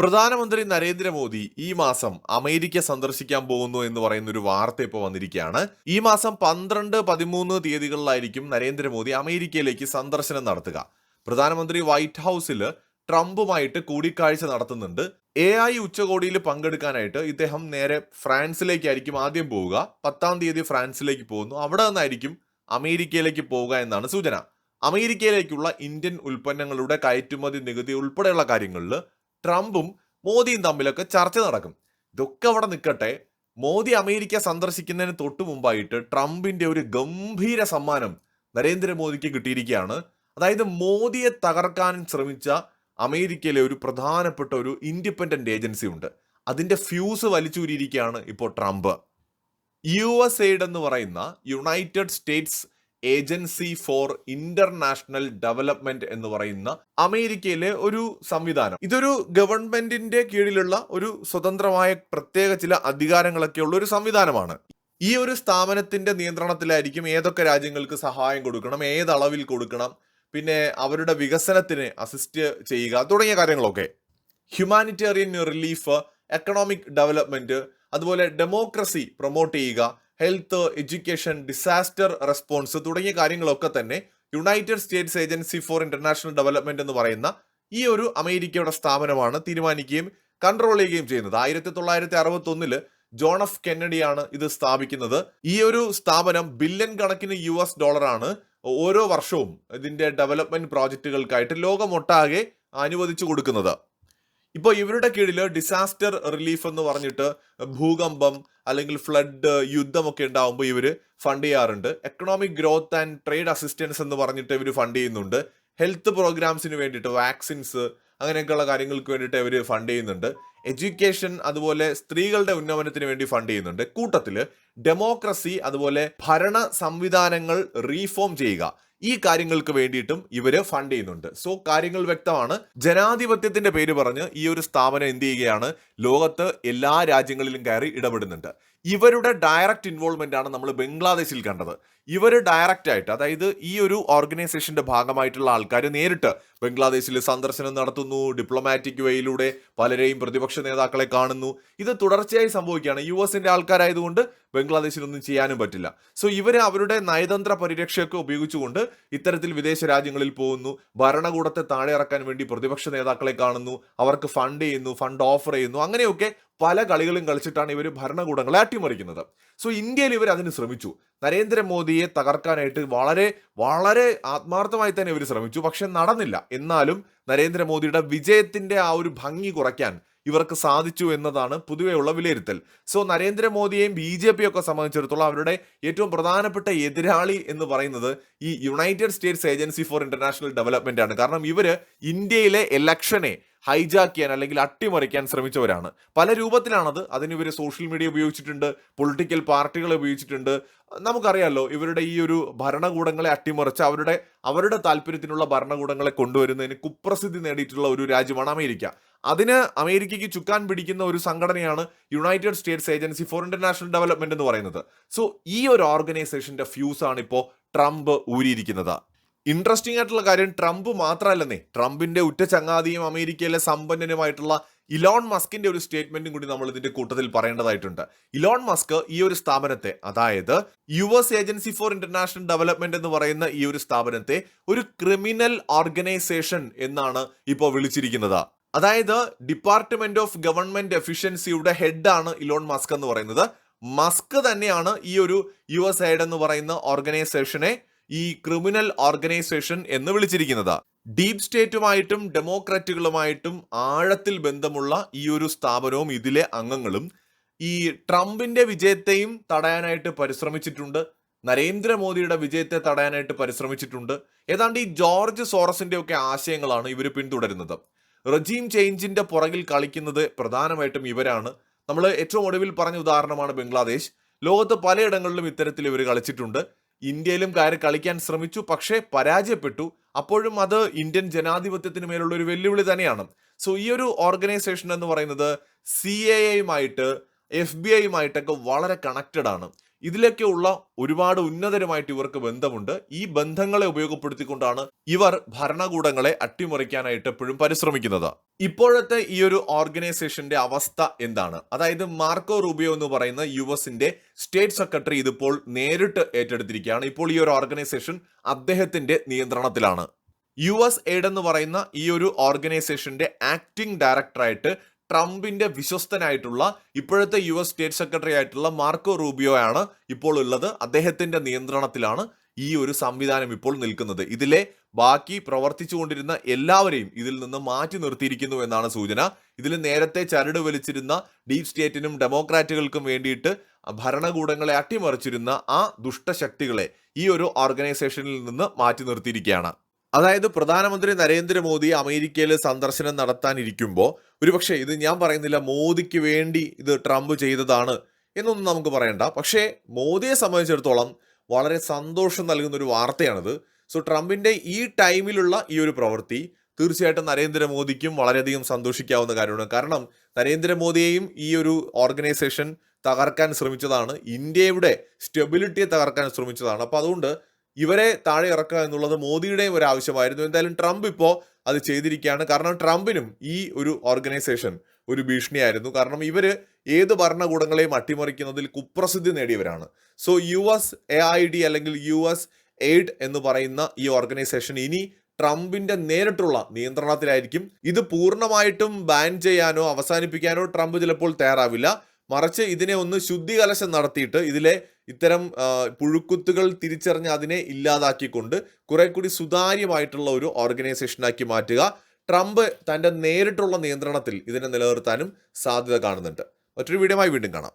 പ്രധാനമന്ത്രി നരേന്ദ്രമോദി ഈ മാസം അമേരിക്ക സന്ദർശിക്കാൻ പോകുന്നു എന്ന് പറയുന്ന ഒരു വാർത്ത ഇപ്പോൾ വന്നിരിക്കുകയാണ്. ഈ മാസം പന്ത്രണ്ട് പതിമൂന്ന് തീയതികളിലായിരിക്കും നരേന്ദ്രമോദി അമേരിക്കയിലേക്ക് സന്ദർശനം നടത്തുക. പ്രധാനമന്ത്രി വൈറ്റ് ഹൗസിൽ ട്രംപുമായിട്ട് കൂടിക്കാഴ്ച നടത്തുന്നുണ്ട്. എ ഐ ഉച്ചകോടിയിൽ പങ്കെടുക്കാനായിട്ട് ഇദ്ദേഹം നേരെ ഫ്രാൻസിലേക്കായിരിക്കും ആദ്യം പോവുക. പത്താം തീയതി ഫ്രാൻസിലേക്ക് പോകുന്നു. അവിടെ നിന്നായിരിക്കും അമേരിക്കയിലേക്ക് പോവുക എന്നാണ് സൂചന. അമേരിക്കയിലേക്കുള്ള ഇന്ത്യൻ ഉൽപ്പന്നങ്ങളുടെ കയറ്റുമതി നികുതി ഉൾപ്പെടെയുള്ള കാര്യങ്ങളിൽ ട്രംപും മോദിയും തമ്മിലൊക്കെ ചർച്ച നടക്കും. ഇതൊക്കെ അവിടെ നിൽക്കട്ടെ മോദി അമേരിക്ക സന്ദർശിക്കുന്നതിന് തൊട്ടു മുമ്പായിട്ട് ട്രംപിന്റെ ഒരു ഗംഭീര സമ്മാനം നരേന്ദ്രമോദിക്ക് കിട്ടിയിരിക്കുകയാണ്. അതായത് മോദിയെ തകർക്കാൻ ശ്രമിച്ച അമേരിക്കയിലെ ഒരു പ്രധാനപ്പെട്ട ഒരു ഇൻഡിപെൻഡന്റ് ഏജൻസി ഉണ്ട്. അതിന്റെ ഫ്യൂസ് വലിച്ചൂരിയിരിക്കുകയാണ് ഇപ്പോൾ ട്രംപ്. യു എസ് എയ്ഡ് എന്ന് പറയുന്ന United States agency for international development എന്ന് പറയുന്ന അമേരിക്കയിലെ ഒരു സംവിധാനം. ഇതൊരു ഗവൺമെന്റിന്റെ കീഴിലുള്ള ഒരു സ്വതന്ത്രമായ പ്രത്യേക ചില അധികാരങ്ങളൊക്കെ ഉള്ള ഒരു സംവിധാനമാണ്. ഈ ഒരു സ്ഥാപനത്തിന്റെ നിയന്ത്രണത്തിലായിരിക്കും ഏതൊക്കെ രാജ്യങ്ങൾക്ക് സഹായം കൊടുക്കണം ഏതളവിൽ കൊടുക്കണം പിന്നെ അവരുടെ വികസനത്തിന് അസിസ്റ്റ് ചെയ്യുക തുടങ്ങിയ കാര്യങ്ങളൊക്കെ. ഹ്യൂമാനിറ്റേറിയൻ റിലീഫ് എക്കണോമിക് ഡെവലപ്മെന്റ് അതുപോലെ ഡെമോക്രസി പ്രൊമോട്ട് ചെയ്യുക ഹെൽത്ത് എഡ്യൂക്കേഷൻ ഡിസാസ്റ്റർ റെസ്പോൺസ് തുടങ്ങിയ കാര്യങ്ങളൊക്കെ തന്നെ United States agency for international development എന്ന് പറയുന്ന ഈ ഒരു അമേരിക്കയുടെ സ്ഥാപനമാണ് തീരുമാനിക്കുകയും കൺട്രോൾ ചെയ്യുകയും ചെയ്യുന്നത്. ആയിരത്തി തൊള്ളായിരത്തി അറുപത്തി ഒന്നിൽ ജോൺ എഫ് കെന്നഡിയാണ് ഇത് സ്ഥാപിക്കുന്നത്. ഈ ഒരു സ്ഥാപനം ബില്യൺ കണക്കിന് യു എസ് ഡോളറാണ് ഓരോ വർഷവും ഇതിന്റെ ഡെവലപ്മെന്റ് പ്രോജക്റ്റുകൾക്കായിട്ട് ലോകമൊട്ടാകെ അനുവദിച്ചു കൊടുക്കുന്നത്. ഇപ്പോൾ ഇവരുടെ കീഴിൽ ഡിസാസ്റ്റർ റിലീഫ് എന്ന് പറഞ്ഞിട്ട് ഭൂകമ്പം അല്ലെങ്കിൽ ഫ്ലഡ് യുദ്ധമൊക്കെ ഉണ്ടാവുമ്പോൾ ഇവർ ഫണ്ട് ചെയ്യാറുണ്ട്. Economic growth and trade assistance എന്ന് പറഞ്ഞിട്ട് ഇവർ ഫണ്ട് ചെയ്യുന്നുണ്ട്. ഹെൽത്ത് പ്രോഗ്രാംസിന് വേണ്ടിയിട്ട് വാക്സിൻസ് അങ്ങനെയൊക്കെയുള്ള കാര്യങ്ങൾക്ക് വേണ്ടിയിട്ട് ഇവർ ഫണ്ട് ചെയ്യുന്നുണ്ട്. എഡ്യൂക്കേഷൻ അതുപോലെ സ്ത്രീകളുടെ ഉന്നമനത്തിന് വേണ്ടി ഫണ്ട് ചെയ്യുന്നുണ്ട്. കൂട്ടത്തിൽ ഡെമോക്രസി അതുപോലെ ഭരണ സംവിധാനങ്ങൾ റീഫോം ചെയ്യുക. ഈ കാര്യങ്ങൾക്ക് വേണ്ടിയിട്ടും ഇവർ ഫണ്ട് ചെയ്യുന്നുണ്ട്. സോ കാര്യങ്ങൾ വ്യക്തമാണ്. ജനാധിപത്യത്തിന്റെ പേര് പറഞ്ഞ് ഈ ഒരു സ്ഥാപനം എന്ത് ചെയ്യുകയാണ്? ലോകത്ത് എല്ലാ രാജ്യങ്ങളിലും കയറി ഇടപെടുന്നുണ്ട്. ഇവരുടെ ഡയറക്റ്റ് ഇൻവോൾവ്മെന്റ് ആണ് നമ്മൾ ബംഗ്ലാദേശിൽ കണ്ടത്. ഇവർ ഡയറക്റ്റ് ആയിട്ട് അതായത് ഈ ഒരു ഓർഗനൈസേഷന്റെ ഭാഗമായിട്ടുള്ള ആൾക്കാർ നേരിട്ട് ബംഗ്ലാദേശിൽ സന്ദർശനം നടത്തുന്നു ഡിപ്ലോമാറ്റിക് വേയിലൂടെ പലരെയും പ്രതിപക്ഷ നേതാക്കളെ കാണുന്നു. ഇത് തുടർച്ചയായി സംഭവിക്കുകയാണ്. യു എസിന്റെ ആൾക്കാരായതുകൊണ്ട് ബംഗ്ലാദേശിലൊന്നും ചെയ്യാനും പറ്റില്ല. സോ ഇവർ അവരുടെ നയതന്ത്ര പരിരക്ഷയൊക്കെ ഉപയോഗിച്ചുകൊണ്ട് ഇത്തരത്തിൽ വിദേശ രാജ്യങ്ങളിൽ പോകുന്നു. ഭരണകൂടത്തെ താഴെ ഇറക്കാൻ വേണ്ടി പ്രതിപക്ഷ നേതാക്കളെ കാണുന്നു. അവർക്ക് ഫണ്ട് ചെയ്യുന്നു ഫണ്ട് ഓഫർ ചെയ്യുന്നു. അങ്ങനെയൊക്കെ പല കളികളും കളിച്ചിട്ടാണ് ഇവർ ഭരണകൂടങ്ങളെ അട്ടിമറിക്കുന്നത്. സോ ഇന്ത്യയിൽ ഇവർ അതിന് ശ്രമിച്ചു. നരേന്ദ്രമോദിയെ തകർക്കാനായിട്ട് വളരെ വളരെ ആത്മാർത്ഥമായി തന്നെ ഇവർ ശ്രമിച്ചു. പക്ഷെ നടന്നില്ല. എന്നാലും നരേന്ദ്രമോദിയുടെ വിജയത്തിന്റെ ആ ഒരു ഭംഗി കുറയ്ക്കാൻ ഇവർക്ക് സാധിച്ചു എന്നതാണ് പൊതുവെയുള്ള വിലയിരുത്തൽ. സോ നരേന്ദ്രമോദിയെയും ബി ജെ പി ഒക്കെ സംബന്ധിച്ചിടത്തോളം അവരുടെ ഏറ്റവും പ്രധാനപ്പെട്ട എതിരാളി എന്ന് പറയുന്നത് ഈ United States agency for international development ആണ് കാരണം ഇവർ ഇന്ത്യയിലെ ഇലക്ഷനെ ഹൈജാക്ക് ചെയ്യാൻ അല്ലെങ്കിൽ അട്ടിമറിക്കാൻ ശ്രമിച്ചവരാണ്. പല രൂപത്തിലാണത്. അതിന് ഇവർ സോഷ്യൽ മീഡിയ ഉപയോഗിച്ചിട്ടുണ്ട് പൊളിറ്റിക്കൽ പാർട്ടികളെ ഉപയോഗിച്ചിട്ടുണ്ട്. നമുക്കറിയാമല്ലോ ഇവരുടെ ഈ ഒരു ഭരണകൂടങ്ങളെ അട്ടിമറിച്ച് അവരുടെ അവരുടെ താല്പര്യത്തിനുള്ള ഭരണകൂടങ്ങളെ കൊണ്ടുവരുന്നതിന് കുപ്രസിദ്ധി നേടിയിട്ടുള്ള ഒരു രാജ്യമാണ് അമേരിക്ക. അതിന് അമേരിക്കയ്ക്ക് ചുക്കാൻ പിടിക്കുന്ന ഒരു സംഘടനയാണ് United States agency for international development എന്ന് പറയുന്നത്. സോ ഈ ഒരു ഓർഗനൈസേഷന്റെ ഫ്യൂസ് ആണ് ഇപ്പോൾ ട്രംപ് ഊരിയിരിക്കുന്നത്. ഇൻട്രസ്റ്റിംഗ് ആയിട്ടുള്ള കാര്യം ട്രംപ് മാത്രമല്ലെന്നേ ട്രംപിന്റെ ഉറ്റ ചങ്ങാതിയും അമേരിക്കയിലെ സമ്പന്നനുമായിട്ടുള്ള ഇലോൺ മസ്കിന്റെ ഒരു സ്റ്റേറ്റ്മെന്റും കൂടി നമ്മൾ ഇതിന്റെ കൂട്ടത്തിൽ പറയേണ്ടതായിട്ടുണ്ട്. ഇലോൺ മസ്ക് ഈ ഒരു സ്ഥാപനത്തെ അതായത് U S agency for international development എന്ന് പറയുന്ന ഈ ഒരു സ്ഥാപനത്തെ ഒരു ക്രിമിനൽ ഓർഗനൈസേഷൻ എന്നാണ് ഇപ്പോൾ വിളിച്ചിരിക്കുന്നത്. അതായത് ഡിപ്പാർട്ട്മെന്റ് ഓഫ് ഗവൺമെന്റ് എഫിഷ്യൻസിയുടെ ഹെഡാണ് ഇലോൺ മസ്ക് എന്ന് പറയുന്നത്. മസ്ക് തന്നെയാണ് ഈ ഒരു യു എസ് ഐഡ് എന്ന് പറയുന്ന ഓർഗനൈസേഷനെ ഈ ക്രിമിനൽ ഓർഗനൈസേഷൻ എന്ന് വിളിച്ചിരിക്കുന്നത്. ഡീപ് സ്റ്റേറ്റുമായിട്ടും ഡെമോക്രാറ്റുകളുമായിട്ടും ആഴത്തിൽ ബന്ധമുള്ള ഈ ഒരു സ്ഥാപനവും ഇതിലെ അംഗങ്ങളും ഈ ട്രംപിന്റെ വിജയത്തെയും തടയാനായിട്ട് പരിശ്രമിച്ചിട്ടുണ്ട്. നരേന്ദ്രമോദിയുടെ വിജയത്തെ തടയാനായിട്ട് പരിശ്രമിച്ചിട്ടുണ്ട്. ഏതാണ്ട് ഈ ജോർജ് സോറസിന്റെ ഒക്കെ ആശയങ്ങളാണ് ഇവർ പിന്തുടരുന്നത്. റജീം ചേഞ്ചിന്റെ പുറകിൽ കളിക്കുന്നത് പ്രധാനമായിട്ടും ഇവരാണ്. നമ്മൾ ഏറ്റവും ഒടുവിൽ പറഞ്ഞ ഉദാഹരണമാണ് ബംഗ്ലാദേശ്. ലോകത്ത് പലയിടങ്ങളിലും ഇത്തരത്തിൽ ഇവർ കളിച്ചിട്ടുണ്ട്. ഇന്ത്യയിലും കയറി കളിക്കാൻ ശ്രമിച്ചു പക്ഷേ പരാജയപ്പെട്ടു. അപ്പോഴും അത് ഇന്ത്യൻ ജനാധിപത്യത്തിന് മേലുള്ള ഒരു വെല്ലുവിളി തന്നെയാണ്. സോ ഈ ഒരു ഓർഗനൈസേഷൻ എന്ന് പറയുന്നത് സി എ എയുമായിട്ട് എഫ് ബി ഐയുമായിട്ടൊക്കെ വളരെ കണക്റ്റഡ് ആണ് ഇതിലൊക്കെ ഉള്ള ഒരുപാട് ഉന്നതരുമായിട്ട് ഇവർക്ക് ബന്ധമുണ്ട്. ഈ ബന്ധങ്ങളെ ഉപയോഗപ്പെടുത്തിക്കൊണ്ടാണ് ഇവർ ഭരണകൂടങ്ങളെ അട്ടിമറിക്കാനായിട്ട് എപ്പോഴും പരിശ്രമിക്കുന്നത്. ഇപ്പോഴത്തെ ഈ ഒരു ഓർഗനൈസേഷന്റെ അവസ്ഥ എന്താണ്? അതായത് മാർക്കോ റൂബിയോ എന്ന് പറയുന്ന യു എസിന്റെ സ്റ്റേറ്റ് സെക്രട്ടറി ഇതിപ്പോൾ നേരിട്ട് ഏറ്റെടുത്തിരിക്കുകയാണ്. ഇപ്പോൾ ഈ ഒരു ഓർഗനൈസേഷൻ അദ്ദേഹത്തിന്റെ നിയന്ത്രണത്തിലാണ്. യു എസ് എയ്ഡ് എന്ന് പറയുന്ന ഈ ഒരു ഓർഗനൈസേഷന്റെ ആക്ടിംഗ് ഡയറക്ടറായിട്ട് ട്രംപിന്റെ വിശ്വസ്തനായിട്ടുള്ള ഇപ്പോഴത്തെ യു എസ് സ്റ്റേറ്റ് സെക്രട്ടറി ആയിട്ടുള്ള മാർക്കോ റൂബിയോ ആണ് ഇപ്പോൾ ഉള്ളത്. അദ്ദേഹത്തിന്റെ നിയന്ത്രണത്തിലാണ് ഈ ഒരു സംവിധാനം ഇപ്പോൾ നിൽക്കുന്നത്. ഇതിലെ ബാക്കി പ്രവർത്തിച്ചുകൊണ്ടിരുന്ന എല്ലാവരെയും ഇതിൽ നിന്ന് മാറ്റി നിർത്തിയിരിക്കുന്നു എന്നാണ് സൂചന. ഇതിൽ നേരത്തെ ചരട് വലിച്ചിരുന്ന ഡീപ് സ്റ്റേറ്റിനും ഡെമോക്രാറ്റുകൾക്കും വേണ്ടിയിട്ട് ഭരണകൂടങ്ങളെ അട്ടിമറിച്ചിരുന്ന ആ ദുഷ്ടശക്തികളെ ഈ ഒരു ഓർഗനൈസേഷനിൽ നിന്ന് മാറ്റി നിർത്തിയിരിക്കുകയാണ്. അതായത് പ്രധാനമന്ത്രി നരേന്ദ്രമോദി അമേരിക്കയിൽ സന്ദർശനം നടത്താനിരിക്കുമ്പോൾ ഒരുപക്ഷെ ഇത് ഞാൻ പറയുന്നില്ല മോദിക്ക് വേണ്ടി ഇത് ട്രംപ് ചെയ്തതാണ് എന്നൊന്നും നമുക്ക് പറയണ്ട. പക്ഷേ മോദിയെ സംബന്ധിച്ചിടത്തോളം വളരെ സന്തോഷം നൽകുന്ന ഒരു വാർത്തയാണിത്. സോ ട്രംപിന്റെ ഈ ടൈമിലുള്ള ഈ ഒരു പ്രവൃത്തി തീർച്ചയായിട്ടും നരേന്ദ്രമോദിക്കും വളരെയധികം സന്തോഷിക്കാവുന്ന കാര്യമാണ്. കാരണം നരേന്ദ്രമോദിയെയും ഈ ഒരു ഓർഗനൈസേഷൻ തകർക്കാൻ ശ്രമിച്ചതാണ്. ഇന്ത്യയുടെ സ്റ്റെബിലിറ്റിയെ തകർക്കാൻ ശ്രമിച്ചതാണ്. അപ്പോൾ അതുകൊണ്ട് ഇവരെ താഴെ ഇറക്കുക എന്നുള്ളത് മോദിയുടെയും ഒരു ആവശ്യമായിരുന്നു. എന്തായാലും ട്രംപ് ഇപ്പോൾ അത് ചെയ്തിരിക്കുകയാണ്. കാരണം ട്രംപിനും ഈ ഒരു ഓർഗനൈസേഷൻ ഒരു ഭീഷണിയായിരുന്നു. കാരണം ഇവർ ഏത് ഭരണകൂടങ്ങളെയും അട്ടിമറിക്കുന്നതിൽ കുപ്രസിദ്ധി നേടിയവരാണ്. So U S A I D അല്ലെങ്കിൽ യു എസ് എയ്ഡ് എന്ന് പറയുന്ന ഈ ഓർഗനൈസേഷൻ ഇനി ട്രംപിന്റെ നേരിട്ടുള്ള നിയന്ത്രണത്തിലായിരിക്കും. ഇത് പൂർണമായിട്ടും ബാൻ ചെയ്യാനോ അവസാനിപ്പിക്കാനോ ട്രംപ് ചിലപ്പോൾ തയ്യാറാവില്ല. മറിച്ച് ഇതിനെ ഒന്ന് ശുദ്ധികലശം നടത്തിയിട്ട് ഇതിലെ ഇത്തരം പുഴുക്കുത്തുകൾ തിരിച്ചറിഞ്ഞ് അതിനെ ഇല്ലാതാക്കിക്കൊണ്ട് കുറെ കൂടി സുതാര്യമായിട്ടുള്ള ഒരു ഓർഗനൈസേഷനാക്കി മാറ്റുക. ട്രംപ് തന്റെ നേരിട്ടുള്ള നിയന്ത്രണത്തിൽ ഇതിനെ നിലനിർത്താനും സാധ്യത കാണുന്നുണ്ട്. മറ്റൊരു വീഡിയോമായി വീണ്ടും കാണാം.